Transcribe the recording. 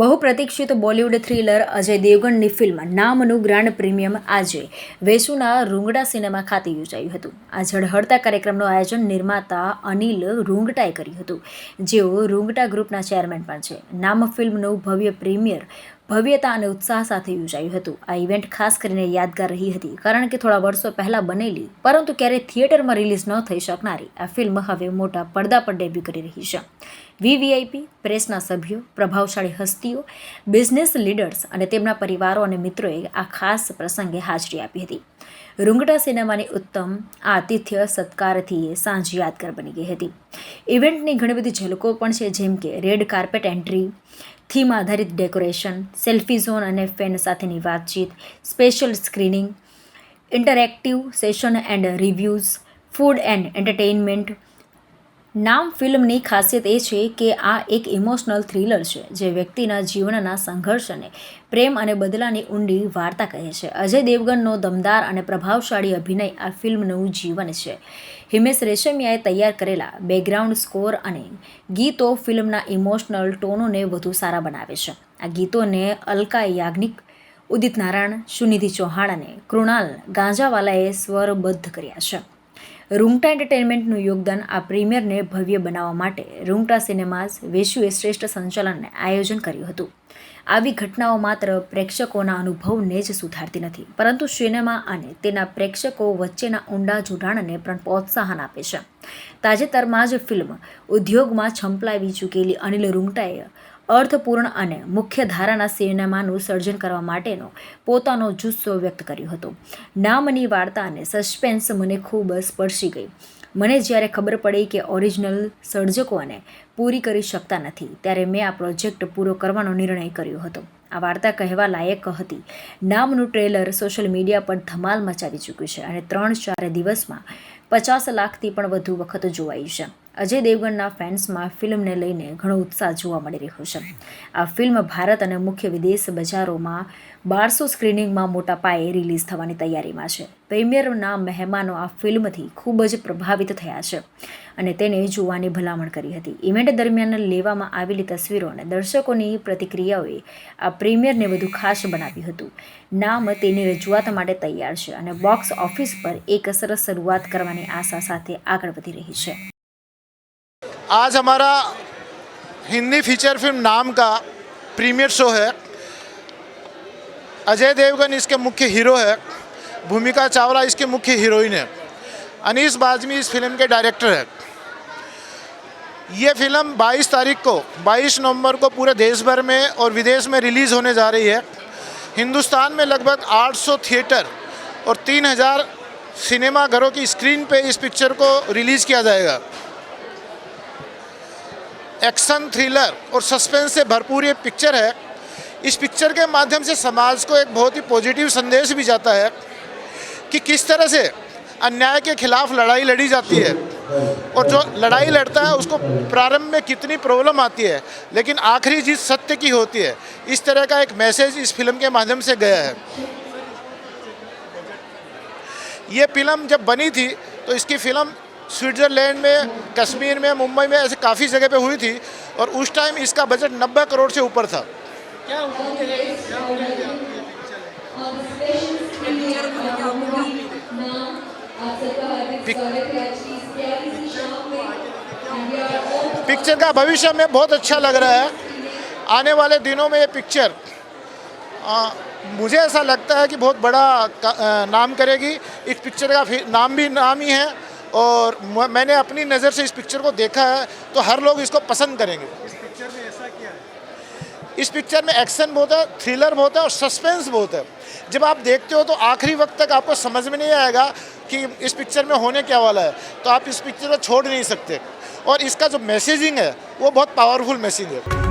બહુપ્રતીક્ષિત Bollywood thriller Ajay દેવગણની film નામનું grand premium આજે વેસુના રૂંગડા સિનેમા ખાતે યોજાયું હતું. આ ઝળહળતા કાર્યક્રમનું આયોજન નિર્માતા અનિલ રૂંગટાએ કર્યું હતું. જેઓ રૂંગટા ગ્રુપના ચેરમેન પણ છે. નામ ફિલ્મનું ભવ્ય પ્રીમિયર ભવ્યતા અને ઉત્સાહ સાથે યોજાયું હતું. આ ઇવેન્ટ ખાસ કરીને યાદગાર રહી હતી, કારણ કે થોડા વર્ષો પહેલાં બનેલી, પરંતુ ક્યારેય થિયેટરમાં રિલીઝ ન થઈ શકનારી આ ફિલ્મ હવે મોટા પડદા પર ડેબ્યુ કરી રહી છે. વીવીઆઈપી, પ્રેસના સભ્યો, પ્રભાવશાળી હસ્તીઓ, બિઝનેસ લીડર્સ અને તેમના પરિવારો અને મિત્રોએ આ ખાસ પ્રસંગે હાજરી આપી હતી. રૂંગટા સિનેમાની ઉત્તમ, આતિથ્ય સત્કારથી સાંજ યાદગાર બની ગઈ હતી. ઇવેન્ટની ઘણી બધી ઝલકો પણ છે, જેમ કે રેડ કાર્પેટ એન્ટ્રી, થીમ આધારિત ડેકોરેશન, સેલ્ફી ઝોન અને ફેન સાથેની વાતચીત, special screening, interactive session and reviews, food and entertainment નામ ફિલ્મની ખાસિયત એ છે કે આ એક ઇમોશનલ થ્રિલર છે, જે વ્યક્તિના જીવનના સંઘર્ષ અને પ્રેમ અને બદલાની ઊંડી વાર્તા કહે છે. અજય દેવગનનો દમદાર અને પ્રભાવશાળી અભિનય આ ફિલ્મનું જીવન છે. હિમેશ રેશમિયાએ તૈયાર કરેલા બેકગ્રાઉન્ડ સ્કોર અને ગીતો ફિલ્મના ઇમોશનલ ટોનોને વધુ સારા બનાવે છે. આ ગીતોને અલકા યાજ્ઞિક, ઉદિત નારાયણ, સુનિધિ ચૌહાણ અને કૃણાલ ગાંજાવાલાએ સ્વરબદ્ધ કર્યા છે. રૂંગટા એન્ટરટેનમેન્ટનું યોગદાન આ પ્રીમિયરને ભવ્ય બનાવવા માટે રૂમટા સિનેમાઝ વેશુએ શ્રેષ્ઠ સંચાલનને આયોજન કર્યું હતું. આવી ઘટનાઓ માત્ર પ્રેક્ષકોના અનુભવને જ સુધારતી નથી, પરંતુ સિનેમા અને તેના પ્રેક્ષકો વચ્ચેના ઊંડા જોડાણને પણ પ્રોત્સાહન આપે છે. તાજેતરમાં જ ફિલ્મ ઉદ્યોગમાં છંપલાવી ચૂકેલી અનિલ રૂંગટાએ અર્થપૂર્ણ અને મુખ્ય ધારાના સિનેમાનું સર્જન કરવા માટેનો પોતાનો જુસ્સો વ્યક્ત કર્યો હતો. નામની વાર્તા અને સસ્પેન્સ મને ખૂબ સ્પર્શી ગઈ. મને જ્યારે ખબર પડી કે ઓરિજિનલ સર્જકોને પૂરી કરી શકતા નથી, ત્યારે મેં આ પ્રોજેક્ટ પૂરો કરવાનો નિર્ણય કર્યો હતો. આ વાર્તા કહેવા લાયક હતી. નામનું ટ્રેલર સોશિયલ મીડિયા પર ધમાલ મચાવી ચૂક્યું છે અને ત્રણ ચાર દિવસમાં પચાસ લાખથી પણ વધુ વખત જોવાયું છે. અજય દેવગણના ફેન્સમાં ફિલ્મને લઈને ઘણો ઉત્સાહ જોવા મળી રહ્યો છે. આ ફિલ્મ ભારત અને મુખ્ય વિદેશ બજારોમાં બારસો સ્ક્રીનિંગમાં મોટા પાયે રિલીઝ થવાની તૈયારીમાં છે. પ્રીમિયરના મહેમાનો આ ફિલ્મથી ખૂબ જ પ્રભાવિત થયા છે અને તેને જોવાની ભલામણ કરી હતી. ઇવેન્ટ દરમિયાન લેવામાં આવેલી તસવીરો અને દર્શકોની પ્રતિક્રિયાઓએ આ પ્રીમિયરને વધુ ખાસ બનાવ્યું હતું. નામ તેની રજૂઆત માટે તૈયાર છે અને બોક્સ ઓફિસ પર એક સરસ શરૂઆત કરવાની આશા સાથે આગળ વધી રહી છે. आज हमारा हिंदी फीचर फ़िल्म नाम का प्रीमियर शो है। अजय देवगन इसके मुख्य हीरो है। भूमिका चावला इसके मुख्य हीरोइन है। अनीस बाजमी इस फ़िल्म के डायरेक्टर है। ये फ़िल्म 22 तारीख को 22 नवंबर को पूरे देश भर में और विदेश में रिलीज़ होने जा रही है। हिंदुस्तान में लगभग 800 थिएटर और 3000 सिनेमा घरों की स्क्रीन पे इस पिक्चर को रिलीज़ किया जाएगा। एक्शन थ्रिलर और सस्पेंस से भरपूर ये पिक्चर है। इस पिक्चर के माध्यम से समाज को एक बहुत ही पॉजिटिव संदेश भी जाता है कि किस तरह से अन्याय के खिलाफ लड़ाई लड़ी जाती है और जो लड़ाई लड़ता है, उसको प्रारंभ में कितनी प्रॉब्लम आती है, लेकिन आखिरी जीत सत्य की होती है, इस तरह का एक मैसेज इस फ़िल्म के माध्यम से गया है। ये फ़िल्म जब बनी थी तो इसकी फ़िल्म स्विट्ज़रलैंड में कश्मीर में मुंबई में ऐसे काफ़ी जगह पे हुई थी और उस टाइम इसका बजट 90 करोड़ से ऊपर था। पिक्चर का भविष्य में बहुत अच्छा लग रहा है। आने वाले दिनों में ये पिक्चर आ, मुझे ऐसा लगता है कि बहुत बड़ा नाम करेगी। इस पिक्चर का नाम भी नाम ही है। और म- मैंने अपनी नज़र से इस पिक्चर को देखा है तो हर लोग इसको पसंद करेंगे। इस पिक्चर में एक्शन बहुत है थ्रिलर बहुत है और सस्पेंस बहुत है। जब आप देखते हो तो आखिरी वक्त तक आपको समझ में नहीं आएगा कि इस पिक्चर में होने क्या वाला है तो आप इस पिक्चर को छोड़ नहीं सकते। और इसका जो मैसेजिंग है वो बहुत पावरफुल मैसेज है।